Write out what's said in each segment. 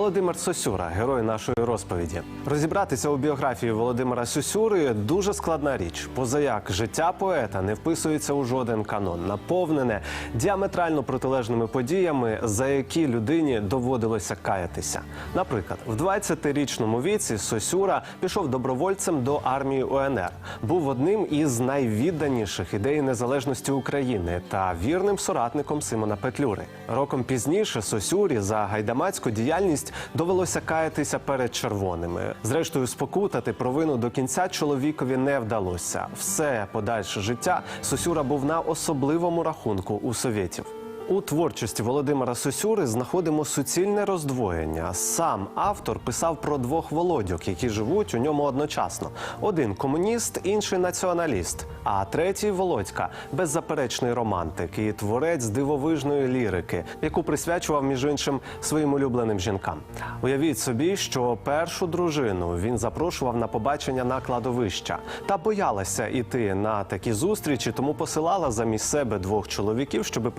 Володимир Сосюра, герой нашої розповіді. Розібратися у біографії Володимира Сосюри дуже складна річ. Позаяк життя поета не вписується у жоден канон, наповнене діаметрально протилежними подіями, за які людині доводилося каятися. Наприклад, в 20-річному віці Сосюра пішов добровольцем до армії УНР, був одним із найвідданіших ідей незалежності України та вірним соратником Симона Петлюри. Роком пізніше Сосюрі за гайдамацьку діяльність довелося каятися перед червоними. Зрештою, спокутати провину до кінця чоловікові не вдалося. Все подальше життя Сосюра був на особливому рахунку у совєтів. У творчості Володимира Сосюри знаходимо суцільне роздвоєння. Сам автор писав про двох володьок, які живуть у ньому одночасно: один комуніст, інший націоналіст. А третій Володька беззаперечний романтик і творець дивовижної лірики, яку присвячував між іншим своїм улюбленим жінкам. Уявіть собі, що першу дружину він запрошував на побачення на кладовища та боялася іти на такі зустрічі, тому посилала замість себе двох чоловіків, щоб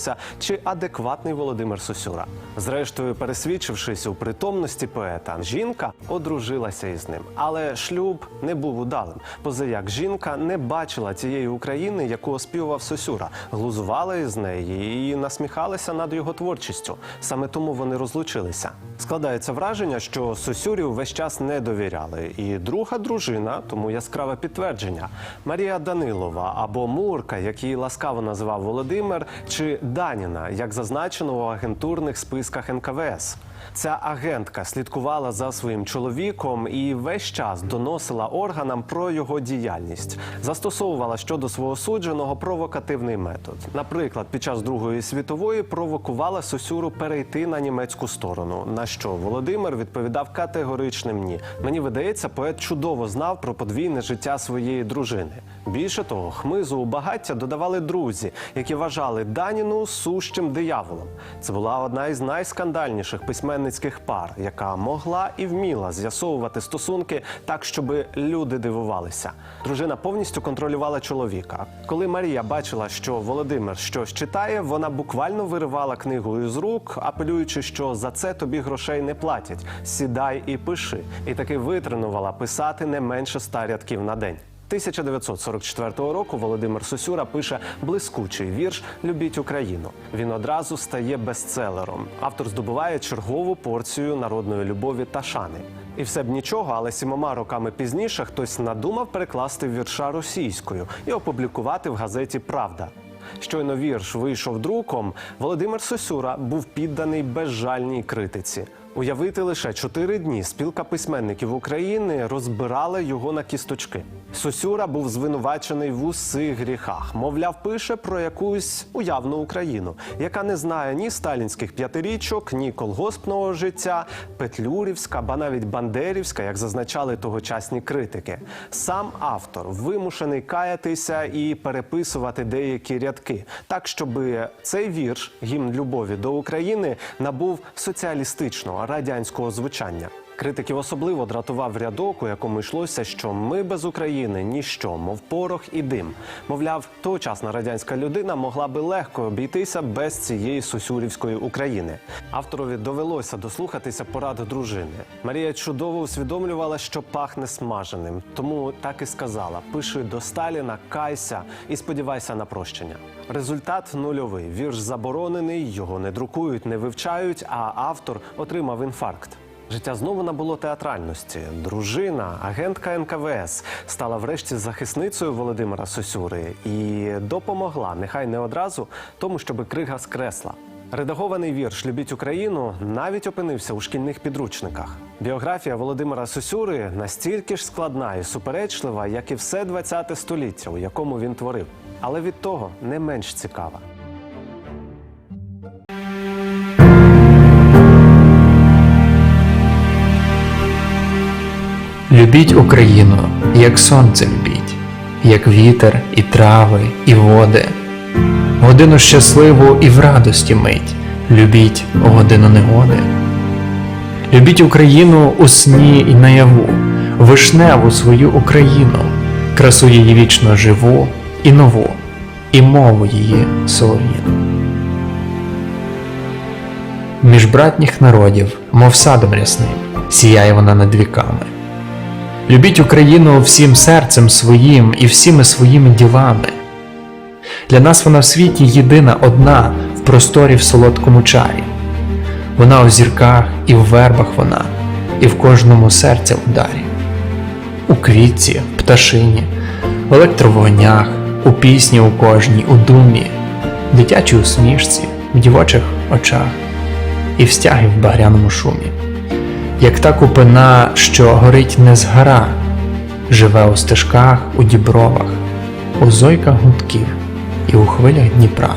пересвідчитися, чи адекватний Володимир Сосюра. Зрештою, пересвідчившись у притомності поета, жінка одружилася із ним. Але шлюб не був удалим. Позаяк жінка не бачила тієї України, яку оспівував Сосюра, глузувала із неї і насміхалася над його творчістю. Саме тому вони розлучилися. Складається враження, що Сосюрі весь час не довіряли. І друга дружина, тому яскраве підтвердження Марія Данилова або Мурка, як її ласкаво називав Володимир, чи Даніна, як зазначено у агентурних списках НКВС. Ця агентка слідкувала за своїм чоловіком і весь час доносила органам про його діяльність, застосовувала щодо свого судженого провокативний метод. Наприклад, під час Другої світової провокувала Сосюру перейти на німецьку сторону. На що Володимир відповідав категоричним ні. Мені видається, поет чудово знав про подвійне життя своєї дружини. Більше того, хмизу у багаття додавали друзі, які вважали Даніну сущим дияволом. Це була одна із найскандальніших письменницьких пар, яка могла і вміла з'ясовувати стосунки так, щоб люди дивувалися. Дружина повністю контролювала чоловіка. Коли Марія бачила, що Володимир щось читає, вона буквально виривала книгу із рук, апелюючи, що за це тобі грошей не платять. Сідай і пиши. І таки витренувала писати не менше ста рядків на день. 1944 року Володимир Сосюра пише блискучий вірш Любіть Україну. Він одразу стає бестселером. Автор здобуває чергову порцію народної любові та шани. І все б нічого, але сімома роками пізніше хтось надумав перекласти вірша російською і опублікувати в газеті Правда. Щойно вірш вийшов друком, Володимир Сосюра був підданий безжальній критиці. Уявити лише чотири дні спілка письменників України розбирала його на кісточки. Сосюра був звинувачений в усіх гріхах. Мовляв, пише про якусь уявну Україну, яка не знає ні сталінських п'ятирічок, ні колгоспного життя, Петлюрівська, ба навіть Бандерівська, як зазначали тогочасні критики. Сам автор вимушений каятися і переписувати деякі рядки, так щоб цей вірш, гімн любові до України, набув соціалістичного радянського звучання. Критиків особливо дратував рядок, у якому йшлося, що ми без України ніщо, мов порох і дим. Мовляв, тогочасна радянська людина могла би легко обійтися без цієї сусюрівської України. Авторові довелося дослухатися порад дружини. Марія чудово усвідомлювала, що пахне смаженим, тому так і сказала: пиши до Сталіна, кайся і сподівайся на прощення. Результат нульовий. Вірш заборонений, його не друкують, не вивчають, а автор отримав інфаркт. Життя знову набуло театральності. Дружина, агентка НКВС, стала врешті захисницею Володимира Сосюри і допомогла, нехай не одразу, тому, щоб крига скресла. Редагований вірш Любіть Україну навіть опинився у шкільних підручниках. Біографія Володимира Сосюри настільки ж складна і суперечлива, як і все ХХ століття, у якому він творив, але від того не менш цікава. Любіть Україну, як сонце любіть, як вітер, і трави, і води. Годину щасливу і в радості мить, любіть годину негоди. Любіть Україну у сні і наяву, вишневу свою Україну, красу її вічно живу і нову, і мову її солов'їну. Між братніх народів мов садом рясним, сіяє вона над віками. Любіть Україну всім серцем своїм і всіми своїми ділами. Для нас вона в світі єдина одна в просторі в солодкому чарі. Вона у зірках і в вербах вона, і в кожному серця ударі. У квітці, в пташині, в електровогнях, у пісні у кожній, у думі, в дитячій усмішці, в дівочих очах і в стяги в багряному шумі. Як та купина, що горить не згара, живе у стежках, у дібровах, у зойках гудків, і у хвилях Дніпра,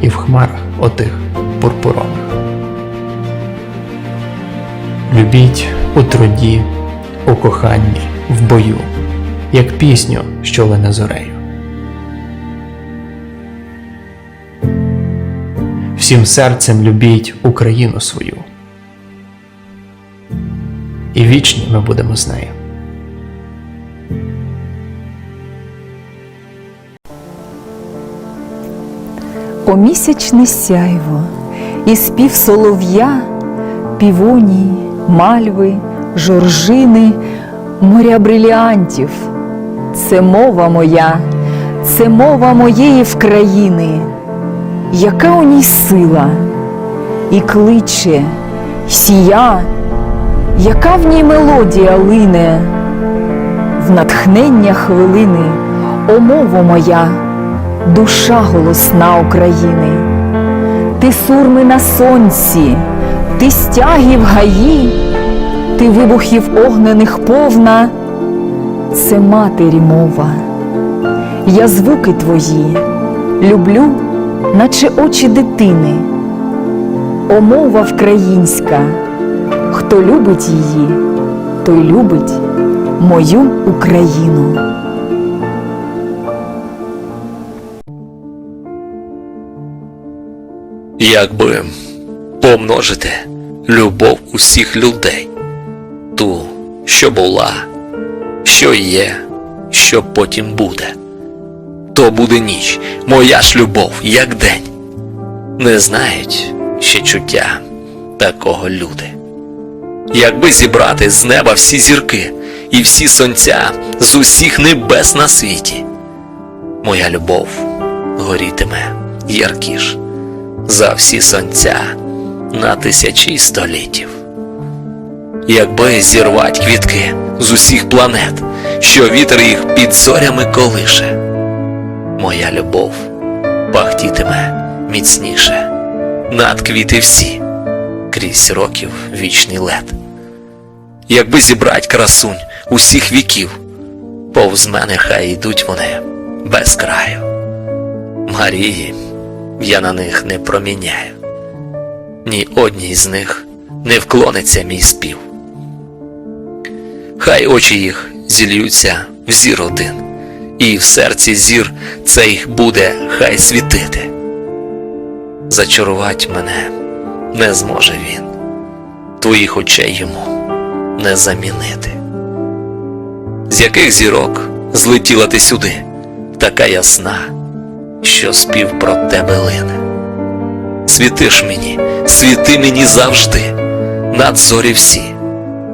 і в хмарах отих пурпурових. Любіть у труді, у коханні, в бою, як пісню, що лине зорею. Всім серцем любіть Україну свою. І вічні ми будемо з нею. О місячне сяйво, і спів солов'я, півонії, мальви, жоржини, моря бриліантів. Це мова моя, це мова моєї вкраїни, яка у ній сила, і кличе, сія, яка в ній мелодія лине, в натхнення хвилини, о мово моя душа голосна України. Ти сурми на сонці, ти стяги в гаї, ти вибухів огнених повна, це матері мова. Я звуки твої люблю, наче очі дитини. О мова вкраїнська, хто любить її, той любить мою Україну. якби помножити любов усіх людей, ту, що була, що є, що потім буде, то буде ніч, моя ж любов, як день. Не знають ще чуття такого люди. Якби зібрати з неба всі зірки і всі сонця з усіх небес на світі, моя любов горітиме яркіш за всі сонця на тисячі століттів. Якби зірвать квітки з усіх планет, що вітер їх під зорями колише, моя любов пахтітиме міцніше над квіти всі крізь років вічний лед. Якби зібрать красунь усіх віків, повз мене хай йдуть вони без краю. Марії я на них не проміняю, ні одній з них не вклониться мій спів. Хай очі їх зільються в зір один, і в серці зір цей буде хай світити. Зачарувати мене не зможе він, твоїх очей йому не замінити. З яких зірок злетіла ти сюди, така ясна що спів про тебе лине. Світиш мені, світи мені завжди, над зорі всі,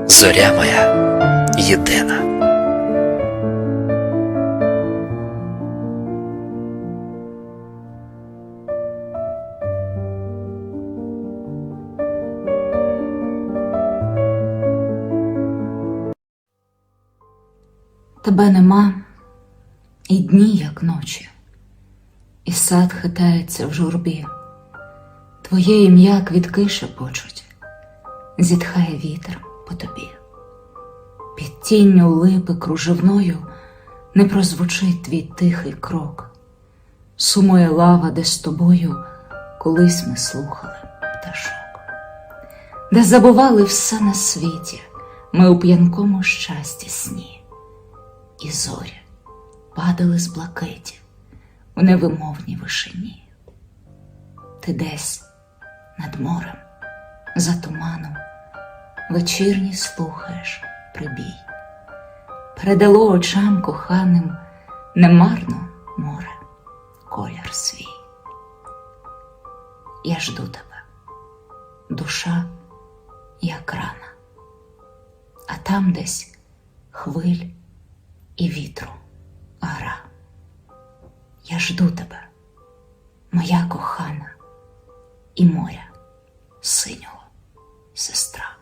зоря моя єдина. Тебе нема. І дні, як ночі, і сад хитається в журбі, Твоє ім'я квітки шепочуть, зітхає вітер по тобі. Під тінню липи кружевною не прозвучить твій тихий крок, сумує лава, де з тобою колись ми слухали пташок, де забували все на світі, ми у п'янкому щасті сні і зорі падали з блакиті у невимовній вишині. Ти десь над морем, за туманом, вечірній слухаєш прибій. Передало очам коханим немарно море, колір свій. Я жду тебе, душа, як рана, а там десь хвиль і вітру гра. Я жду тебе, моя кохана, і моря синього сестра.